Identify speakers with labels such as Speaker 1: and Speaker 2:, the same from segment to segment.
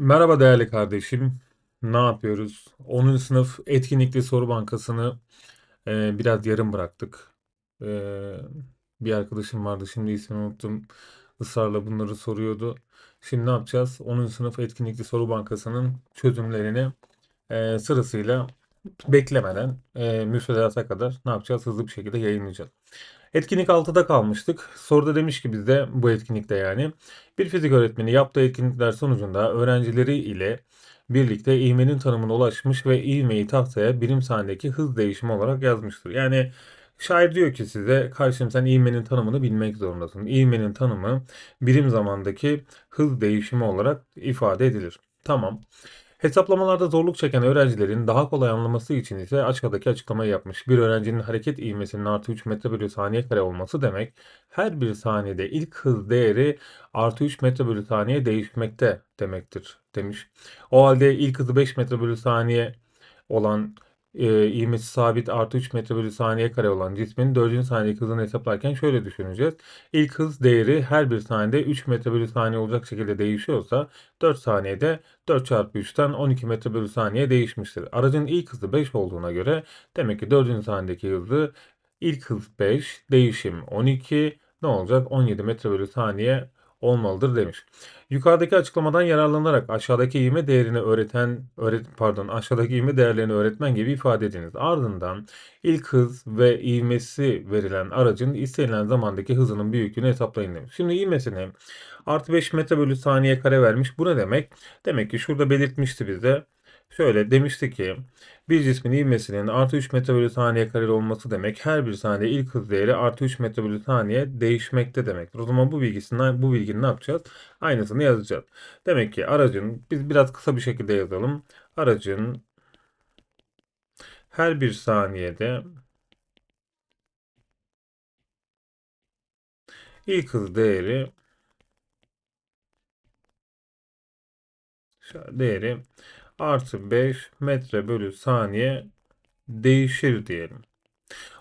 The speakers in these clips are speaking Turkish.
Speaker 1: Merhaba değerli kardeşim. Ne yapıyoruz? 10. sınıf etkinlikli soru bankasını e, biraz yarım bıraktık. E, bir arkadaşım vardı şimdi ismini unuttum. Israrla bunları soruyordu. Şimdi ne yapacağız? 10. sınıf etkinlikli soru bankasının çözümlerini e, sırasıyla beklemeden e, müfredata kadar ne yapacağız? Hızlı bir şekilde yayınlayacağız. Etkinlik 6'da kalmıştık. Soruda demiş ki bizde bu etkinlikte yani bir fizik öğretmeni yaptığı etkinlikler sonucunda öğrencileri ile birlikte ivmenin tanımına ulaşmış ve ivmeyi tahtaya birim saniyedeki hız değişimi olarak yazmıştır. Yani şair diyor ki size karşım sen ivmenin tanımını bilmek zorundasın. İvmenin tanımı birim zamandaki hız değişimi olarak ifade edilir. Tamam. Hesaplamalarda zorluk çeken öğrencilerin daha kolay anlaması için ise aşağıdaki açıklamayı yapmış. Bir öğrencinin hareket ivmesinin artı 3 metre bölü saniye kare olması demek her bir saniyede ilk hız değeri artı 3 metre bölü saniye değişmekte demektir demiş. O halde ilk hızı 5 metre bölü saniye olan e, ivmesi sabit artı 3 metre bölü saniye kare olan cismin 4. saniyedeki hızını hesaplarken şöyle düşüneceğiz. İlk hız değeri her bir saniyede 3 metre bölü saniye olacak şekilde değişiyorsa 4 saniyede 4 çarpı 3'ten 12 metre bölü saniye değişmiştir. Aracın ilk hızı 5 olduğuna göre demek ki 4. saniyedeki hızı ilk hız 5, değişim 12, ne olacak? 17 metre bölü saniye olmalıdır demiş. Yukarıdaki açıklamadan yararlanarak aşağıdaki ivme değerini öğreten öğret pardon aşağıdaki ivme değerlerini öğretmen gibi ifade ediniz. Ardından ilk hız ve ivmesi verilen aracın istenilen zamandaki hızının büyüklüğünü hesaplayın demiş. Şimdi ivmesini artı 5 metre bölü saniye kare vermiş. Bu ne demek? Demek ki şurada belirtmişti bize. Şöyle demişti ki bir cismin ivmesinin artı 3 metre bölü saniye kareli olması demek her bir saniye ilk hız değeri artı 3 metre bölü saniye değişmekte demektir. O zaman bu bilgisini bu bilginin ne yapacağız? Aynısını yazacağız. Demek ki aracın biz biraz kısa bir şekilde yazalım. Aracın her bir saniyede ilk hız değeri değeri artı 5 metre bölü saniye değişir diyelim.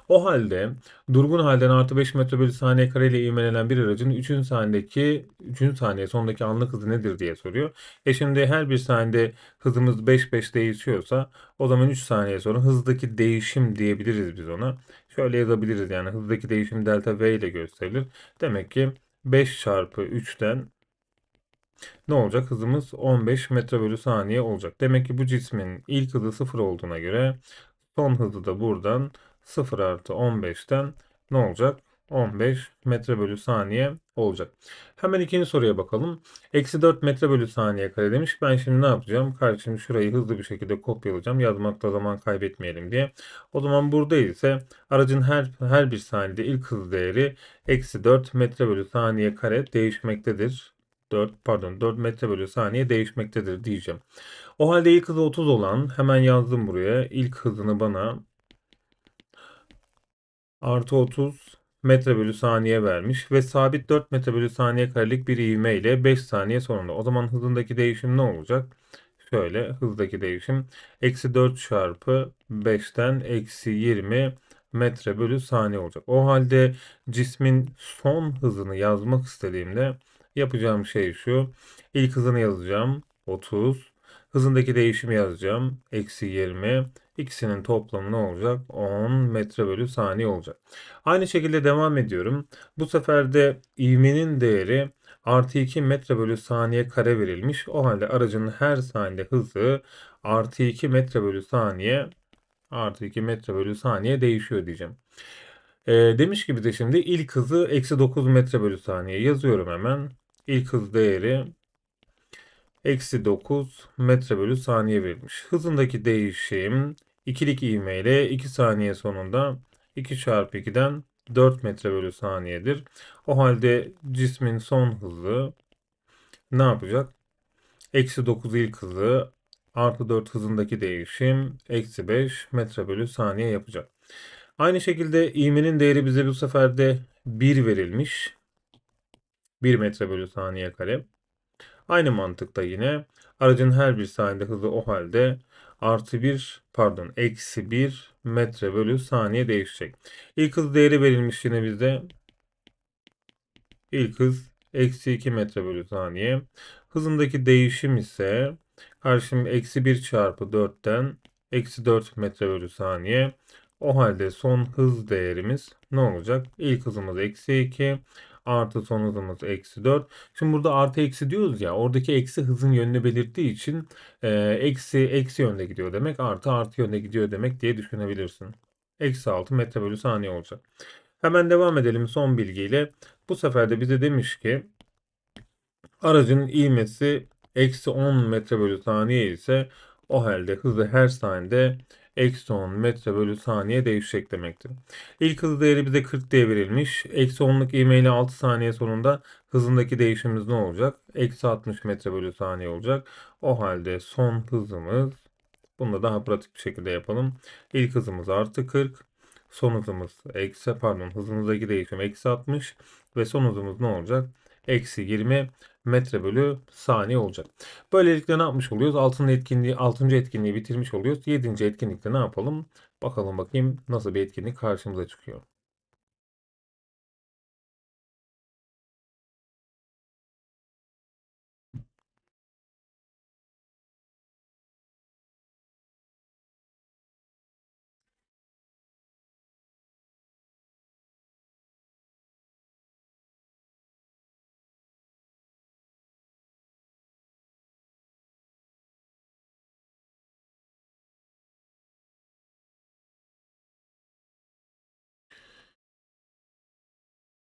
Speaker 1: O halde durgun halden artı 5 metre bölü saniye kare ile ivmelenen bir aracın 3. saniyedeki 3. saniye sondaki anlık hızı nedir diye soruyor. E şimdi her bir saniyede hızımız 5 5 değişiyorsa o zaman 3 saniye sonra hızdaki değişim diyebiliriz biz ona. Şöyle yazabiliriz yani hızdaki değişim delta V ile gösterilir. Demek ki 5 çarpı 3'ten ne olacak? Hızımız 15 metre bölü saniye olacak. Demek ki bu cismin ilk hızı 0 olduğuna göre son hızı da buradan 0 artı 15'ten ne olacak? 15 metre bölü saniye olacak. Hemen ikinci soruya bakalım. Eksi 4 metre bölü saniye kare demiş. Ben şimdi ne yapacağım? Karşım şurayı hızlı bir şekilde kopyalayacağım. Yazmakta zaman kaybetmeyelim diye. O zaman burada ise aracın her, her bir saniyede ilk hız değeri eksi 4 metre bölü saniye kare değişmektedir. 4 pardon 4 metre bölü saniye değişmektedir diyeceğim. O halde ilk hızı 30 olan hemen yazdım buraya. İlk hızını bana artı 30 metre bölü saniye vermiş ve sabit 4 metre bölü saniye karelik bir ivme ile 5 saniye sonunda. O zaman hızındaki değişim ne olacak? Şöyle hızdaki değişim eksi 4 çarpı 5'ten eksi 20 metre bölü saniye olacak. O halde cismin son hızını yazmak istediğimde yapacağım şey şu. İlk hızını yazacağım 30. Hızındaki değişimi yazacağım. Eksi 20. İkisinin toplamı ne olacak? 10 metre bölü saniye olacak. Aynı şekilde devam ediyorum. Bu sefer de ivmenin değeri artı 2 metre bölü saniye kare verilmiş. O halde aracın her saniye hızı artı 2 metre bölü saniye artı 2 metre bölü saniye değişiyor diyeceğim. E, demiş ki bize şimdi ilk hızı eksi 9 metre bölü saniye yazıyorum hemen. İlk hız değeri eksi 9 metre bölü saniye verilmiş. Hızındaki değişim ikilik ivme ile 2 saniye sonunda 2 çarpı 2'den 4 metre bölü saniyedir. O halde cismin son hızı ne yapacak? Eksi 9 ilk hızı artı 4 hızındaki değişim eksi 5 metre bölü saniye yapacak. Aynı şekilde ivmenin değeri bize bu sefer de 1 verilmiş. 1 metre bölü saniye kare. Aynı mantıkta yine aracın her bir saniyede hızı o halde artı 1 pardon eksi 1 metre bölü saniye değişecek. İlk hız değeri verilmiş yine bizde. İlk hız eksi 2 metre bölü saniye. Hızındaki değişim ise karşım eksi 1 çarpı 4'ten eksi 4 metre bölü saniye. O halde son hız değerimiz ne olacak? İlk hızımız eksi 2 artı son hızımız eksi 4. Şimdi burada artı eksi diyoruz ya oradaki eksi hızın yönünü belirttiği için e, eksi eksi yönde gidiyor demek artı artı yönde gidiyor demek diye düşünebilirsin. Eksi 6 metre bölü saniye olacak. Hemen devam edelim son bilgiyle. Bu sefer de bize demiş ki aracın ivmesi eksi 10 metre bölü saniye ise o halde hızı her saniyede eksi 10 metre bölü saniye değişecek demektir. İlk hız değeri bize 40 diye verilmiş. Eksi 10'luk ivme ile 6 saniye sonunda hızındaki değişimimiz ne olacak? Eksi 60 metre bölü saniye olacak. O halde son hızımız bunu da daha pratik bir şekilde yapalım. İlk hızımız artı 40. Son hızımız eksi pardon hızımızdaki değişim eksi 60 ve son hızımız ne olacak? Eksi 20 metre bölü saniye olacak. Böylelikle ne yapmış oluyoruz? 6. etkinliği, 6. etkinliği bitirmiş oluyoruz. 7. etkinlikte ne yapalım? Bakalım bakayım nasıl bir etkinlik karşımıza çıkıyor.